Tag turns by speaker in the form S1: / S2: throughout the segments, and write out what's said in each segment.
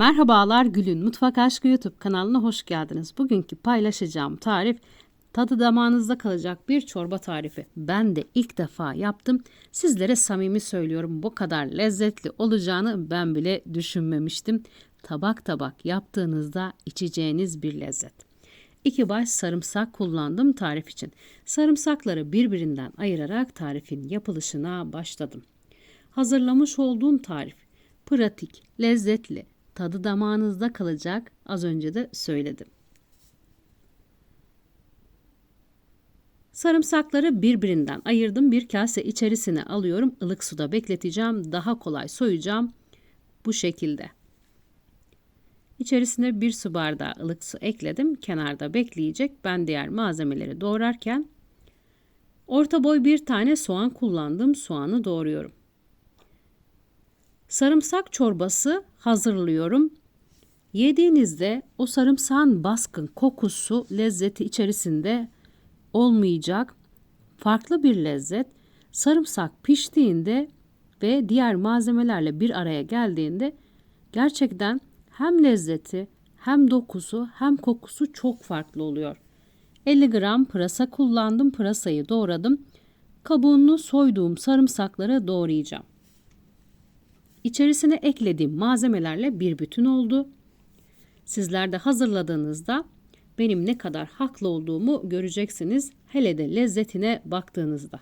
S1: Merhabalar Gül'ün Mutfak Aşkı YouTube kanalına hoş geldiniz. Bugünkü paylaşacağım tarif tadı damağınızda kalacak bir çorba tarifi. Ben de ilk defa yaptım. Sizlere samimi söylüyorum bu kadar lezzetli olacağını ben bile düşünmemiştim. Tabak tabak yaptığınızda içeceğiniz bir lezzet. İki baş sarımsak kullandım tarif için. Sarımsakları birbirinden ayırarak tarifin yapılışına başladım. Hazırlamış olduğum tarif pratik, lezzetli, tadı damağınızda kalacak az önce de söyledim. Sarımsakları birbirinden ayırdım. Bir kase içerisine alıyorum. ılık suda bekleteceğim. Daha kolay soyacağım. Bu şekilde. İçerisine bir su bardağı ılık su ekledim. Kenarda bekleyecek. Ben diğer malzemeleri doğrarken orta boy bir tane soğan kullandım. Soğanı doğruyorum. Sarımsak çorbası hazırlıyorum. Yediğinizde o sarımsağın baskın kokusu, lezzeti içerisinde olmayacak. Farklı bir lezzet. Sarımsak piştiğinde ve diğer malzemelerle bir araya geldiğinde gerçekten hem lezzeti hem dokusu hem kokusu çok farklı oluyor. 50 gram pırasa kullandım. Pırasayı doğradım. Kabuğunu soyduğum sarımsakları doğrayacağım. İçerisine eklediğim malzemelerle bir bütün oldu. Sizler de hazırladığınızda benim ne kadar haklı olduğumu göreceksiniz. Hele de lezzetine baktığınızda.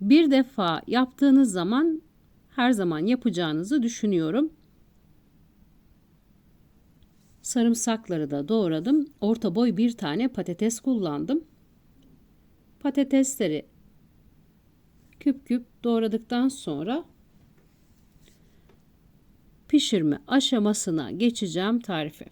S1: Bir defa yaptığınız zaman her zaman yapacağınızı düşünüyorum. Sarımsakları da doğradım. Orta boy bir tane patates kullandım. Patatesleri küp küp doğradıktan sonra pişirme aşamasına geçeceğim tarifi.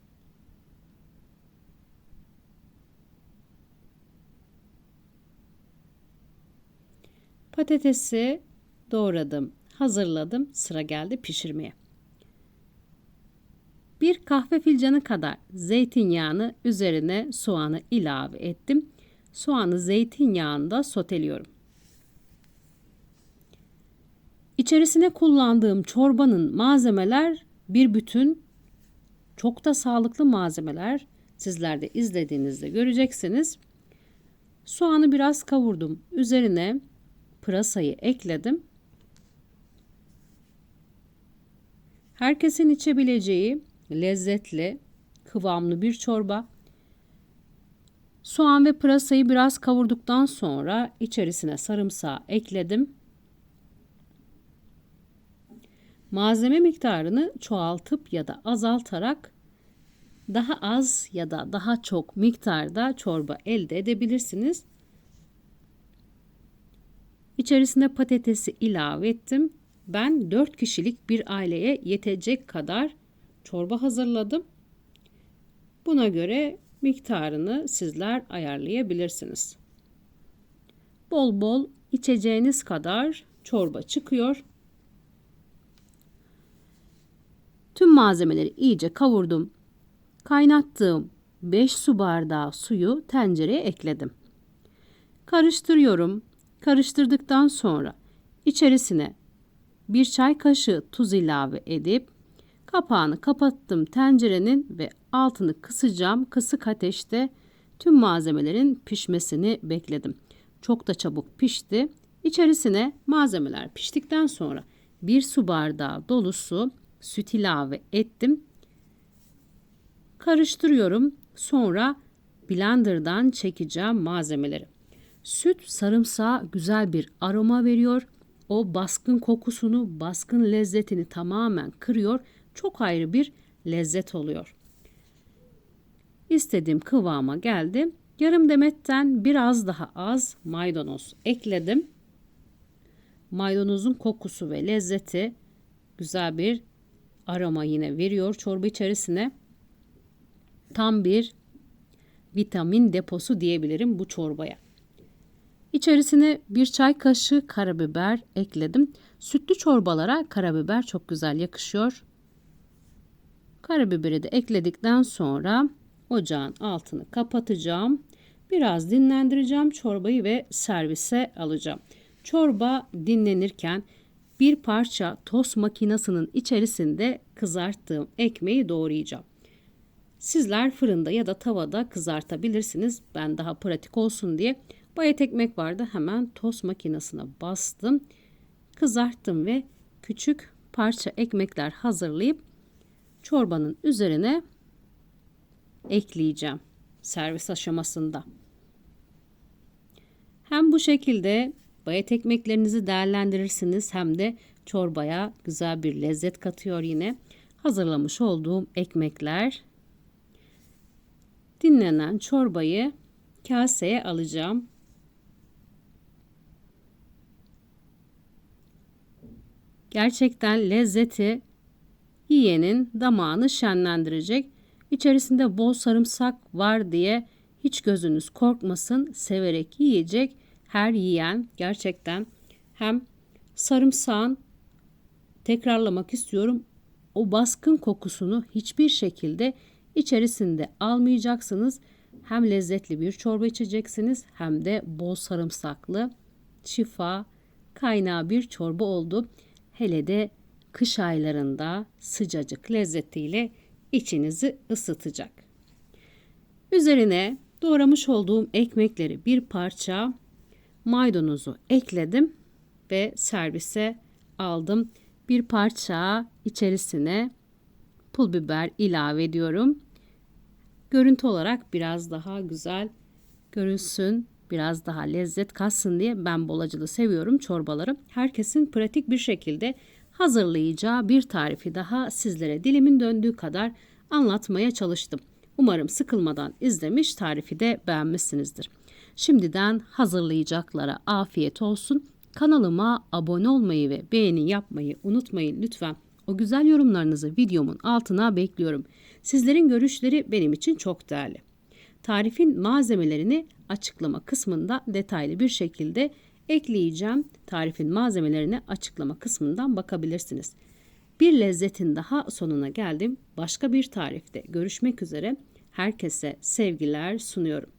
S1: Patatesi doğradım, hazırladım. Sıra geldi pişirmeye. Bir kahve fincanı kadar zeytinyağını üzerine soğanı ilave ettim. Soğanı zeytinyağında soteliyorum. İçerisine kullandığım çorbanın malzemeler bir bütün çok da sağlıklı malzemeler. Sizler de izlediğinizde göreceksiniz. Soğanı biraz kavurdum. Üzerine pırasayı ekledim. Herkesin içebileceği lezzetli, kıvamlı bir çorba. Soğan ve pırasayı biraz kavurduktan sonra içerisine sarımsağı ekledim. Malzeme miktarını çoğaltıp ya da azaltarak daha az ya da daha çok miktarda çorba elde edebilirsiniz. İçerisine patatesi ilave ettim. Ben 4 kişilik bir aileye yetecek kadar çorba hazırladım. Buna göre miktarını sizler ayarlayabilirsiniz. Bol bol içeceğiniz kadar çorba çıkıyor. Tüm malzemeleri iyice kavurdum. Kaynattığım 5 su bardağı suyu tencereye ekledim. Karıştırıyorum. Karıştırdıktan sonra içerisine bir çay kaşığı tuz ilave edip kapağını kapattım tencerenin ve altını kısacağım. Kısık ateşte tüm malzemelerin pişmesini bekledim. Çok da çabuk pişti. İçerisine malzemeler piştikten sonra bir su bardağı dolusu süt ilave ettim. Karıştırıyorum. Sonra blenderdan çekeceğim malzemeleri. Süt sarımsağa güzel bir aroma veriyor. O baskın kokusunu, baskın lezzetini tamamen kırıyor. Çok ayrı bir lezzet oluyor. İstediğim kıvama geldi. Yarım demetten biraz daha az maydanoz ekledim. Maydanozun kokusu ve lezzeti güzel bir aroma yine veriyor çorba içerisine. Tam bir vitamin deposu diyebilirim bu çorbaya. İçerisine bir çay kaşığı karabiber ekledim. Sütlü çorbalara karabiber çok güzel yakışıyor. Karabiberi de ekledikten sonra ocağın altını kapatacağım. Biraz dinlendireceğim çorbayı ve servise alacağım. Çorba dinlenirken bir parça tost makinesinin içerisinde kızarttığım ekmeği doğrayacağım. Sizler fırında ya da tavada kızartabilirsiniz. Ben daha pratik olsun diye bayat ekmek vardı. Hemen tost makinesine bastım. Kızarttım ve küçük parça ekmekler hazırlayıp çorbanın üzerine ekleyeceğim servis aşamasında. Hem bu şekilde bayat ekmeklerinizi değerlendirirsiniz hem de çorbaya güzel bir lezzet katıyor yine. Hazırlamış olduğum ekmekler dinlenen çorbayı kaseye alacağım. Gerçekten lezzeti yiyenin damağını şenlendirecek. İçerisinde bol sarımsak var diye hiç gözünüz korkmasın. Severek yiyecek her yiyen gerçekten hem sarımsağın tekrarlamak istiyorum. O baskın kokusunu hiçbir şekilde içerisinde almayacaksınız. Hem lezzetli bir çorba içeceksiniz hem de bol sarımsaklı şifa kaynağı bir çorba oldu. Hele de kış aylarında sıcacık lezzetiyle içinizi ısıtacak. Üzerine doğramış olduğum ekmekleri bir parça maydanozu ekledim ve servise aldım. Bir parça içerisine pul biber ilave ediyorum. Görüntü olarak biraz daha güzel görünsün, biraz daha lezzet katsın diye ben bolacılı seviyorum çorbaları. Herkesin pratik bir şekilde hazırlayacağı bir tarifi daha sizlere dilimin döndüğü kadar anlatmaya çalıştım. Umarım sıkılmadan izlemiş tarifi de beğenmişsinizdir. Şimdiden hazırlayacaklara afiyet olsun. Kanalıma abone olmayı ve beğeni yapmayı unutmayın lütfen. O güzel yorumlarınızı videomun altına bekliyorum. Sizlerin görüşleri benim için çok değerli. Tarifin malzemelerini açıklama kısmında detaylı bir şekilde ekleyeceğim. Tarifin malzemelerini açıklama kısmından bakabilirsiniz. Bir lezzetin daha sonuna geldim. Başka bir tarifte görüşmek üzere. Herkese sevgiler sunuyorum.